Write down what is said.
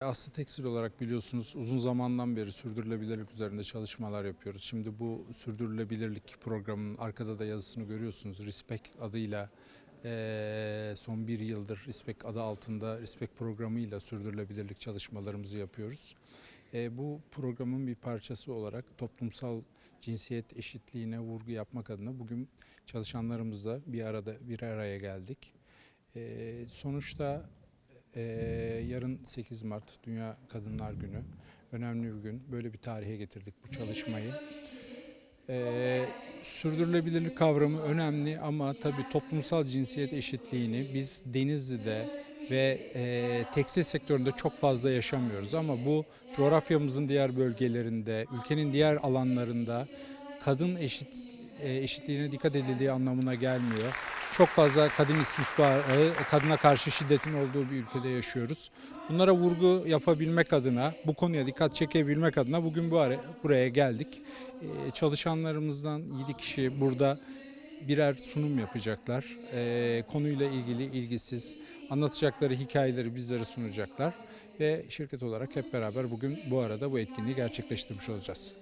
Aslı Tekstil olarak biliyorsunuz uzun zamandan beri sürdürülebilirlik üzerinde çalışmalar yapıyoruz. Şimdi bu sürdürülebilirlik programının arkada da yazısını görüyorsunuz. Respect adıyla son bir yıldır Respect adı altında Respect programıyla sürdürülebilirlik çalışmalarımızı yapıyoruz. Bu programın bir parçası olarak toplumsal cinsiyet eşitliğine vurgu yapmak adına bugün çalışanlarımızla bir arada bir araya geldik. Sonuçta ee, yarın 8 Mart Dünya Kadınlar Günü. Önemli bir gün. Böyle bir tarihe getirdik bu çalışmayı. Ee, sürdürülebilirlik kavramı önemli ama tabii toplumsal cinsiyet eşitliğini biz Denizli'de ve e, tekstil sektöründe çok fazla yaşamıyoruz ama bu coğrafyamızın diğer bölgelerinde, ülkenin diğer alanlarında kadın eşit e, eşitliğine dikkat edildiği anlamına gelmiyor. Çok fazla kadın istismarı, kadına karşı şiddetin olduğu bir ülkede yaşıyoruz. Bunlara vurgu yapabilmek adına, bu konuya dikkat çekebilmek adına bugün bu ara, buraya geldik. Ee, çalışanlarımızdan 7 kişi burada birer sunum yapacaklar. Ee, konuyla ilgili ilgisiz anlatacakları hikayeleri bizlere sunacaklar. Ve şirket olarak hep beraber bugün bu arada bu etkinliği gerçekleştirmiş olacağız.